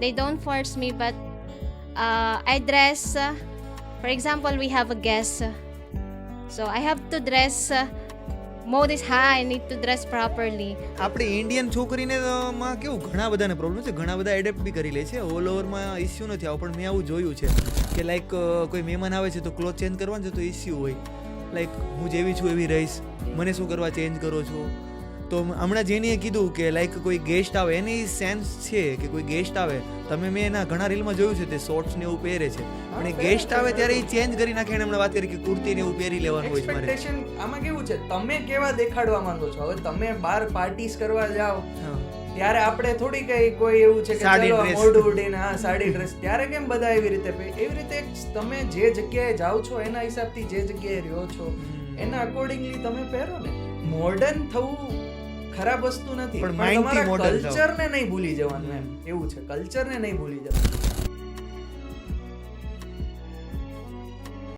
they don't force me, but uh, I dress. Uh, for example, we have a guest, so I have to dress. Uh, mode is high. I need to dress properly. આપણે Indian છોકરીને માં કેવું ઘણા બધાને problem છે ઘણા બધા adept બી કરી લે છે ઓલ ઓવરમાં ઇસ્યુ નથી આવો પણ મેં આવું જોયું છે કે લાઈક કોઈ મહેમાન આવે છે તો ક્લોથ ચેન્જ કરવાનું છે તો ઇસ્યુ હોય લાઈક હું જેવી છું એવી રહીશ મને શું કરવા ચેન્જ કરો છો તો હમણાં જેનીએ કીધું કે લાઈક કોઈ ગેસ્ટ આવે એની સેન્સ છે કે કોઈ ગેસ્ટ આવે. તમે મેં એના ઘણા રીલમાં જોયું છે તે શોર્ટ્સ ને એવું પહેરે છે. પણ એ ગેસ્ટ આવે ત્યારે એ ચેન્જ કરી નાખે એમણે વાત કરી કે કુર્તી ને એવું પહેરી લેવાનું હોય છે મારે. આમાં કેવું છે? તમે કેવા દેખાડવા માંગો છો? હવે તમે બાર પાર્ટીસ કરવા જાઓ ત્યારે આપણે થોડી કઈ કોઈ એવું છે કે સાડી ચલો. મોઢું ઉડીને હા સાડી ડ્રેસ ત્યારે કેમ બધા એવી રીતે? એવી રીતે તમે જે જગ્યાએ જાઓ છો એના હિસાબથી જે જગ્યાએ રહ્યો છો એના અકોર્ડિંગલી તમે પહેરો ને. મોડર્ન થવું ખરાબ વસ્તુ નથી. પણ તમારા કલ્ચરને નહીં ભૂલી જવાનું એમ. એવું છે. કલ્ચરને નહીં ભૂલી જવાનું.